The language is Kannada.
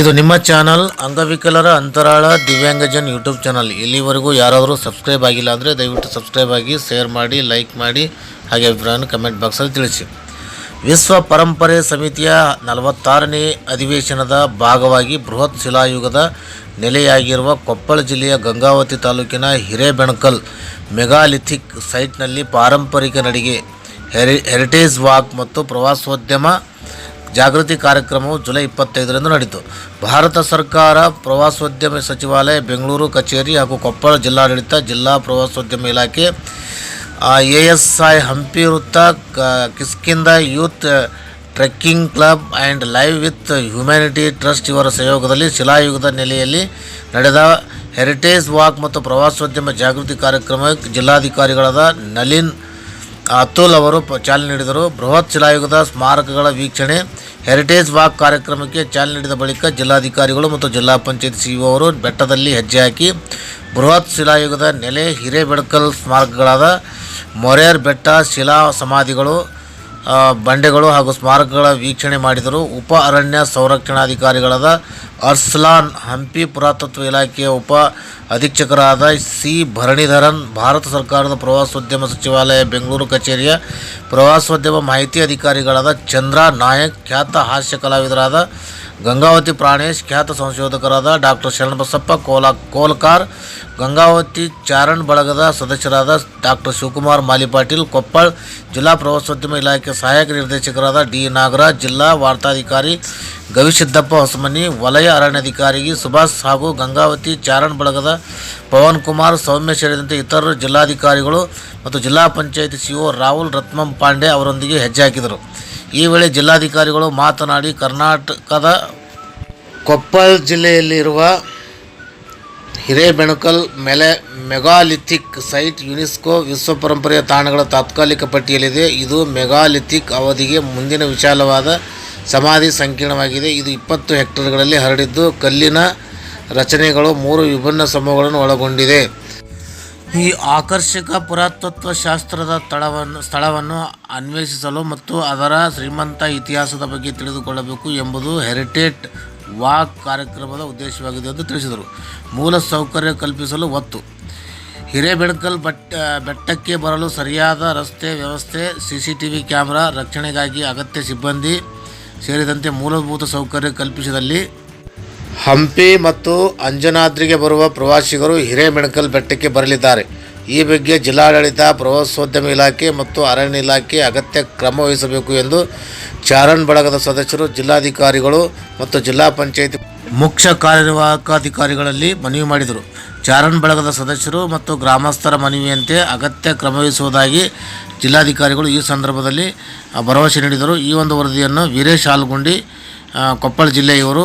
ಇದು ನಿಮ್ಮ ಚಾನಲ್ ಅಂಗವಿಕಲರ ಅಂತರಾಳ ದಿವ್ಯಾಂಗಜನ್ ಯೂಟ್ಯೂಬ್ ಚಾನಲ್. ಇಲ್ಲಿವರೆಗೂ ಯಾರಾದರೂ ಸಬ್ಸ್ಕ್ರೈಬ್ ಆಗಿಲ್ಲ ಅಂದರೆ ದಯವಿಟ್ಟು ಸಬ್ಸ್ಕ್ರೈಬ್ ಆಗಿ, ಶೇರ್ ಮಾಡಿ, ಲೈಕ್ ಮಾಡಿ, ಹಾಗೆ ಅಭಿಪ್ರಾಯನ ಕಮೆಂಟ್ ಬಾಕ್ಸಲ್ಲಿ ತಿಳಿಸಿ. ವಿಶ್ವ ಪರಂಪರೆ ಸಮಿತಿಯ ನಲವತ್ತಾರನೇ ಅಧಿವೇಶನದ ಭಾಗವಾಗಿ ಬೃಹತ್ ಶಿಲಾಯುಗದ ನೆಲೆಯಾಗಿರುವ ಕೊಪ್ಪಳ ಜಿಲ್ಲೆಯ ಗಂಗಾವತಿ ತಾಲೂಕಿನ ಹಿರೇಬೆಣಕಲ್ ಮೆಗಾಲಿಥಿಕ್ ಸೈಟ್ನಲ್ಲಿ ಪಾರಂಪರಿಕ ನಡಿಗೆ, ಹೆರಿ ಹೆರಿಟೇಜ್ ವಾಕ್ ಮತ್ತು ಪ್ರವಾಸೋದ್ಯಮ ಜಾಗೃತಿ ಕಾರ್ಯಕ್ರಮವು ಜುಲೈ ಇಪ್ಪತ್ತೈದರಂದು ನಡೆಯಿತು ಭಾರತ ಸರ್ಕಾರ ಪ್ರವಾಸೋದ್ಯಮ ಸಚಿವಾಲಯ ಬೆಂಗಳೂರು ಕಚೇರಿ ಹಾಗೂ ಕೊಪ್ಪಳ ಜಿಲ್ಲಾಡಳಿತ ಜಿಲ್ಲಾ ಪ್ರವಾಸೋದ್ಯಮ ಇಲಾಖೆ ಎ ಎಸ್ ಐ ಹಂಪಿ ವೃತ್ತ Kishkinda youth trekking club and live with humanity trust ಇವರ ಸಹಯೋಗದಲ್ಲಿ ಶಿಲಾಯುಗದ ನೆಲೆಯಲ್ಲಿ ನಡೆದ ಹೆರಿಟೇಜ್ ವಾಕ್ ಮತ್ತು ಪ್ರವಾಸೋದ್ಯಮ ಜಾಗೃತಿ ಕಾರ್ಯಕ್ರಮ ಜಿಲ್ಲಾಧಿಕಾರಿಗಳಾದ ನಳಿನ್ ಅತುಲ್ ಅವರು ಚಾಲನೆ ನೀಡಿದರು. ಬೃಹತ್ ಶಿಲಾಯುಗದ ಸ್ಮಾರಕಗಳ ವೀಕ್ಷಣೆ ಹೆರಿಟೇಜ್ ವಾಕ್ ಕಾರ್ಯಕ್ರಮಕ್ಕೆ ಚಾಲನೆ ನೀಡಿದ ಬಳಿಕ ಜಿಲ್ಲಾಧಿಕಾರಿಗಳು ಮತ್ತು ಜಿಲ್ಲಾ ಪಂಚಾಯತ್ ಸಿಇಒ ಅವರು ಬೆಟ್ಟದಲ್ಲಿ ಹೆಜ್ಜೆ ಹಾಕಿ, ಬೃಹತ್ ಶಿಲಾಯುಗದ ನೆಲೆ ಹಿರೇಬೆಡ್ಕಲ್ ಸ್ಮಾರಕಗಳಾದ ಮೊರೇರ್ ಬೆಟ್ಟ, ಶಿಲಾ ಸಮಾಧಿಗಳು ಬಂಡೆಗಳು ಹಾಗೂ ಸ್ಮಾರಕಗಳ ವೀಕ್ಷಣೆ ಮಾಡಿದರು. ಉಪ ಅರಣ್ಯ ಸಂರಕ್ಷಣಾಧಿಕಾರಿಗಳಾದ ಅರ್ಸ್ಲಾನ್ ಹಂಪಿ ಪುರಾತತ್ವ ಇಲಾಖೆಯ ಉಪ ಅಧೀಕ್ಷಕರಾದ ಸಿ ಭರಣಿಧರನ್, ಭಾರತ ಸರ್ಕಾರದ ಪ್ರವಾಸೋದ್ಯಮ ಸಚಿವಾಲಯ ಬೆಂಗಳೂರು ಕಚೇರಿಯ ಪ್ರವಾಸೋದ್ಯಮ ಮಾಹಿತಿ ಅಧಿಕಾರಿಗಳಾದ ಚಂದ್ರ ನಾಯಕ್, ಖ್ಯಾತ ಹಾಸ್ಯ ಕಲಾವಿದರಾದ ಗಂಗಾವತಿ ಪ್ರಾಣೇಶ್ ಖ್ಯಾತ ಸಂಶೋಧಕರಾದ ಡಾಕ್ಟರ್ ಶರಣಬಸಪ್ಪ ಕೋಲಾ ಕೋಲ್ಕಾರ್, ಗಂಗಾವತಿ ಚಾರಣ್ ಬಳಗದ ಸದಸ್ಯರಾದ ಡಾಕ್ಟರ್ ಶಿವಕುಮಾರ್ ಮಾಲಿಪಾಟೀಲ್ ಕೊಪ್ಪಳ, ಜಿಲ್ಲಾ ಪ್ರವಾಸೋದ್ಯಮ ಇಲಾಖೆ ಸಹಾಯಕ ನಿರ್ದೇಶಕರಾದ ಡಿ ನಾಗರಾಜ್, ಜಿಲ್ಲಾ ವಾರ್ತಾಧಿಕಾರಿ ಗವಿಸಿದ್ದಪ್ಪ ಹೊಸಮನಿ, ವಲಯ ಅರಣ್ಯಾಧಿಕಾರಿ ಸುಭಾಷ್ ಹಾಗೂ ಗಂಗಾವತಿ ಚಾರಣ್ ಬಳಗದ ಪವನ್ ಕುಮಾರ್ ಸೌಮ್ಯ ಸೇರಿದಂತೆ ಇತರರು ಜಿಲ್ಲಾಧಿಕಾರಿಗಳು ಮತ್ತು ಜಿಲ್ಲಾ ಪಂಚಾಯತ್ ಸಿಒ ರಾಹುಲ್ ರತ್ನಂ ಪಾಂಡೆ ಅವರೊಂದಿಗೆ ಹೆಜ್ಜೆ ಹಾಕಿದರು. ಈ ವೇಳೆ ಜಿಲ್ಲಾಧಿಕಾರಿಗಳು ಮಾತನಾಡಿ ಕರ್ನಾಟಕದ ಕೊಪ್ಪಳ ಜಿಲ್ಲೆಯಲ್ಲಿರುವ ಹಿರೇಬೆಣಕಲ್ ಮೆಲೆ ಮೆಗಾಲಿಥಿಕ್ ಸೈಟ್ ಯುನೆಸ್ಕೋ ವಿಶ್ವ ಪರಂಪರೆಯ ತಾಣಗಳ ತಾತ್ಕಾಲಿಕ ಪಟ್ಟಿಯಲ್ಲಿದೆ. ಇದು ಮೆಗಾಲಿಥಿಕ್ ಅವಧಿಗೆ ಮುಂದಿನ ವಿಶಾಲವಾದ ಸಮಾಧಿ ಸಂಕೀರ್ಣವಾಗಿದೆ. ಇದು ಇಪ್ಪತ್ತು ಹೆಕ್ಟೇರ್ಗಳಲ್ಲಿ ಹರಡಿದ್ದು ಕಲ್ಲಿನ ರಚನೆಗಳು ಮೂರು ವಿಭಿನ್ನ ಸಮೂಹಗಳನ್ನು ಒಳಗೊಂಡಿದೆ. ಈ ಆಕರ್ಷಕ ಪುರಾತತ್ವ ಶಾಸ್ತ್ರದ ಸ್ಥಳವನ್ನು ಸ್ಥಳವನ್ನು ಅನ್ವೇಷಿಸಲು ಮತ್ತು ಅದರ ಶ್ರೀಮಂತ ಇತಿಹಾಸದ ಬಗ್ಗೆ ತಿಳಿದುಕೊಳ್ಳಬೇಕು ಎಂಬುದು ಹೆರಿಟೇಟ್ ವಾಕ್ ಕಾರ್ಯಕ್ರಮದ ಉದ್ದೇಶವಾಗಿದೆ ಎಂದು ತಿಳಿಸಿದರು. ಮೂಲ ಸೌಕರ್ಯ ಕಲ್ಪಿಸಲು ಒತ್ತು. ಹಿರೇಬೆಣಕಲ್ ಬಟ್ಟ, ಬೆಟ್ಟಕ್ಕೆ ಬರಲು ಸರಿಯಾದ ರಸ್ತೆ ವ್ಯವಸ್ಥೆ, ಸಿಸಿಟಿವಿ ಕ್ಯಾಮೆರಾ ರಕ್ಷಣೆಗಾಗಿ ಅಗತ್ಯ ಸಿಬ್ಬಂದಿ ಸೇರಿದಂತೆ ಮೂಲಭೂತ ಸೌಕರ್ಯ ಕಲ್ಪಿಸಿದಲ್ಲಿ ಹಂಪಿ ಮತ್ತು ಅಂಜನಾದ್ರಿಗೆ ಬರುವ ಪ್ರವಾಸಿಗರು ಹಿರೇಮೆಣಕಲ್ ಬೆಟ್ಟಕ್ಕೆ ಬರಲಿದ್ದಾರೆ. ಈ ಬಗ್ಗೆ ಜಿಲ್ಲಾಡಳಿತ, ಪ್ರವಾಸೋದ್ಯಮ ಇಲಾಖೆ ಮತ್ತು ಅರಣ್ಯ ಇಲಾಖೆ ಅಗತ್ಯ ಕ್ರಮ ವಹಿಸಬೇಕು ಎಂದು ಚಾರಣ್ ಬಳಗದ ಸದಸ್ಯರು, ಜಿಲ್ಲಾಧಿಕಾರಿಗಳು ಮತ್ತು ಜಿಲ್ಲಾ ಪಂಚಾಯಿತಿ ಮುಖ್ಯ ಕಾರ್ಯನಿರ್ವಾಹಕಾಧಿಕಾರಿಗಳಲ್ಲಿ ಮನವಿ ಮಾಡಿದರು. ಚಾರಣ್ ಬಳಗದ ಸದಸ್ಯರು ಮತ್ತು ಗ್ರಾಮಸ್ಥರ ಮನವಿಯಂತೆ ಅಗತ್ಯ ಕ್ರಮವಹಿಸುವುದಾಗಿ ಜಿಲ್ಲಾಧಿಕಾರಿಗಳು ಈ ಸಂದರ್ಭದಲ್ಲಿ ಭರವಸೆ ನೀಡಿದರು. ಈ ಒಂದು ವರದಿಯನ್ನು ವೀರೇಶ್ ಆಲ್ಗುಂಡಿ ಕೊಪ್ಪಳ ಜಿಲ್ಲೆಯವರು